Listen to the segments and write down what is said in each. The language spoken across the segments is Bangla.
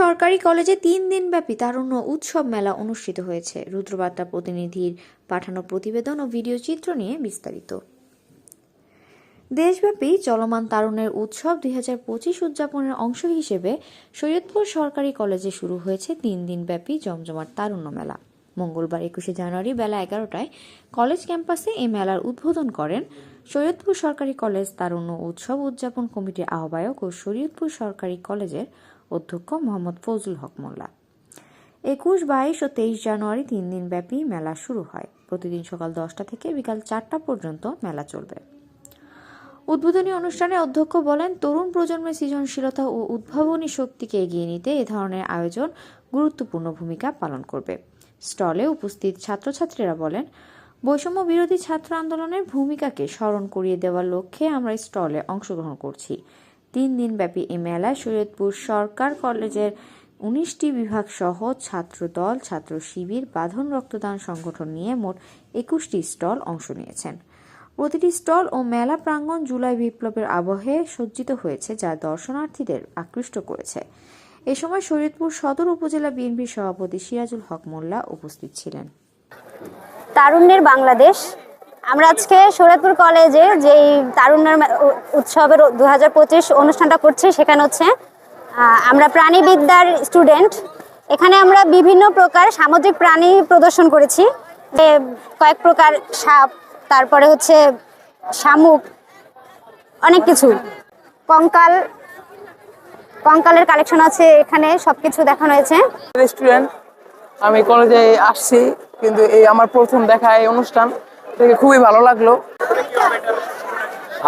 সরকারি কলেজে তিন দিনব্যাপী তারুণ্য উৎসব মেলা অনুষ্ঠিত হয়েছে। রুদ্রবার্তা প্রতিনিধির পাঠানো প্রতিবেদন ও ভিডিও চিত্র নিয়ে বিস্তারিত। দেশব্যাপী চলমান তারুণের উৎসব দুই হাজার পঁচিশ উদযাপনের অংশ হিসেবে সৈয়দপুর সরকারি কলেজে শুরু হয়েছে তিন দিনব্যাপী জমজমাট তারুণ্য মেলা। মঙ্গলবার একুশে জানুয়ারি বেলা এগারোটায় কলেজ ক্যাম্পাসে এই মেলার উদ্বোধন করেন সৈয়দপুর সরকারি কলেজ তারুণ্য উৎসব উদযাপন কমিটির আহ্বায়ক ও শরীয়তপুর সরকারি কলেজের অধ্যক্ষ মোহাম্মদ ফজলুল হক মোল্লা। একুশ, বাইশ ও তেইশ জানুয়ারি তিন দিন ব্যাপী মেলা শুরু হয়। প্রতিদিন সকাল দশটা থেকে বিকাল চারটা পর্যন্ত মেলা চলবে। উদ্বোধনী অনুষ্ঠানে অধ্যক্ষ বলেন, তরুণ প্রজন্মের সৃজনশীলতা ও উদ্ভাবনী শক্তিকে এগিয়ে নিতে এ ধরনের আয়োজন গুরুত্বপূর্ণ ভূমিকা পালন করবে। স্টলে উপস্থিত ছাত্রছাত্রীরা বলেন, বৈষম্য বিরোধী ছাত্র আন্দোলনের ভূমিকাকে স্মরণ করিয়ে দেওয়ার লক্ষ্যে আমরা স্টলে অংশগ্রহণ করছি। তিন দিনব্যাপী এই মেলায় সৈয়দপুর সরকার কলেজের উনিশটি বিভাগ সহ ছাত্রদল, ছাত্র শিবির, বাঁধন রক্তদান সংগঠন নিয়ে মোট একুশটি স্টল অংশ নিয়েছেন। প্রতিটি স্টল ও মেলা প্রাঙ্গণ জুলাই বিপ্লবের আবহে সজ্জিত হয়েছে, যা দর্শনার্থীদের আকৃষ্ট করেছে। এ সময় শরীয়তপুর সদর উপজেলা বিএনপির সভাপতি সিরাজুল হক মোল্লা উপস্থিত ছিলেন। তারুণ্যের বাংলাদেশ। আমরা আজকে শরীয়তপুর কলেজে যেই তারুণ্যের উৎসবের দু হাজার পঁচিশ অনুষ্ঠানটা করছি, সেখানে হচ্ছে আমরা প্রাণীবিদ্যার স্টুডেন্ট। এখানে আমরা বিভিন্ন প্রকার সামুদ্রিক প্রাণী প্রদর্শন করেছি কয়েক প্রকার সাপ, তারপরে হচ্ছে শামুক, অনেক কিছু। কঙ্কাল কঙ্কালের কালেকশন আছে এখানে সবকিছু দেখানো হয়েছে। স্টুডেন্ট আমি কলেজে আসছি কিন্তু এই আমার প্রথম দেখা এই অনুষ্ঠান থেকে খুবই ভালো লাগল।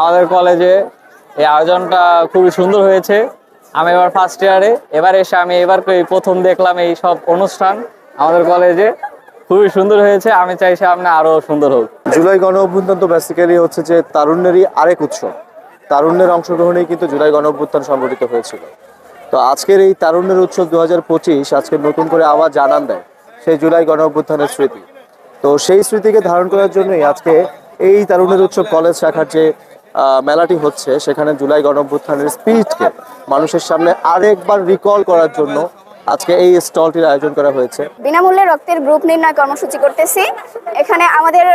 আমাদের কলেজে এই আয়োজনটা খুবই সুন্দর হয়েছে। আমি এবার ফার্স্ট ইয়ারে এবার এসে আমি এবার প্রথম দেখলাম এই সব অনুষ্ঠান আমাদের কলেজে খুবই সুন্দর হয়েছে আমি চাই সামনে আরও সুন্দর হোক। জুলাই গণ অভ্যুত্থান তো বেসিক্যালি হচ্ছে যে তারুণ্যেরই আরেক উৎসব। তারুণ্যের অংশগ্রহণেই কিন্তু জুলাই গণ অভ্যুত্থান সংগঠিত হয়েছিল। তো আজকের এই তারুণ্যের উৎসব দু হাজার পঁচিশ আজকে নতুন করে আবার জানান দেয় সেই জুলাই গণ অভ্যুত্থানের স্মৃতি। তো সেই স্মৃতিকে ধারণ করার জন্যই আজকে এই তারুণ্যের উৎসব কলেজ শাখার যে মেলাটি হচ্ছে, সেখানে জুলাই গণ অভ্যুত্থানের স্পিরিটকে মানুষের সামনে আরেকবার রিকল করার জন্য আজকে এই স্টলটির আয়োজন করা হয়েছে। বিনামূল্যে রক্তের গ্রুপ নির্ণয় কর্মসূচি করতেছি। এখানে আমাদের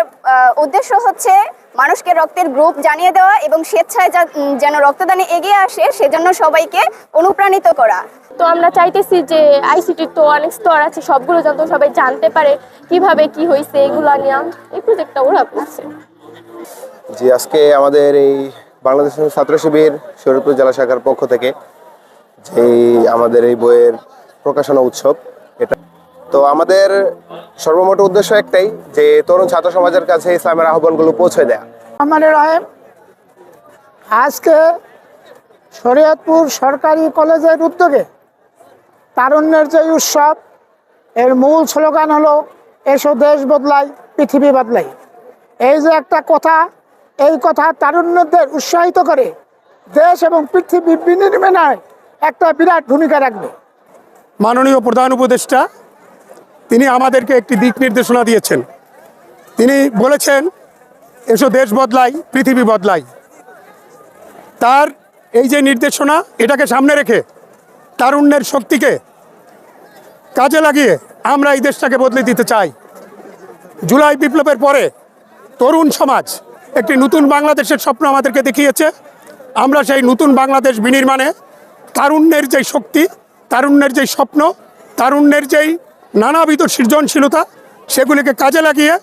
উদ্দেশ্য হচ্ছে মানুষকে রক্তের গ্রুপ জানিয়ে দেওয়া এবং স্বেচ্ছায় যেন রক্তদানে এগিয়ে আসে সেজন্য সবাইকে অনুপ্রাণিত করা। তো আমরা চাইতেছি যে আইসিটির তো অনেক স্তর আছে সবগুলো যাতে সবাই জানতে পারে কীভাবে কি হয়েছে এগুলো নিয়ে। এই প্রজেক্টটা ওরা করছে। জি আজকে আমাদের এই বাংলাদেশ ছাত্র শিবির শরীরপুর জেলা শাখার পক্ষ থেকে যেই আমাদের এই বইয়ের প্রকাশনা উৎসব তো আমাদের সর্বমোট উদ্দেশ্য একটাই যে তরুণ ছাত্র সমাজের কাছে ইসলামের আহ্বানগুলো পৌঁছে দেয়া। আমার রাহেম আজকে শরীয়তপুর সরকারি কলেজের উদ্যোগে তারুণ্যের যে উৎসব এর মূল স্লোগান হলো এসো দেশ বদলাই পৃথিবী বদলাই। এই যে একটা কথা এই কথা তারুণ্যদের উৎসাহিত করে দেশ এবং পৃথিবী বিনির্মাণে একটা বিরাট ভূমিকা রাখবে। মাননীয় প্রধান উপদেষ্টা তিনি আমাদেরকে একটি দিক নির্দেশনা দিয়েছেন। তিনি বলেছেন, এসো দেশ বদলাই, পৃথিবী বদলাই। তার এই যে নির্দেশনা, এটাকে সামনে রেখে তারুণ্যের শক্তিকে কাজে লাগিয়ে আমরা এই দেশটাকে বদলে দিতে চাই। জুলাই বিপ্লবের পরে তরুণ সমাজ একটি নতুন বাংলাদেশের স্বপ্ন আমাদেরকে দেখিয়েছে। আমরা সেই নতুন বাংলাদেশ বিনির্মাণে তারুণ্যের যে শক্তি, তারুণ্যের যে স্বপ্ন, তারুণ্যের যেই নানাবিধ সৃজনশীলতা সেগুলিকে কাজে লাগিয়ে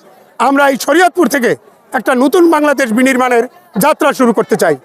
আমরা এই শরীয়তপুর থেকে একটা নতুন বাংলাদেশ বিনির্মাণের যাত্রা শুরু করতে চাই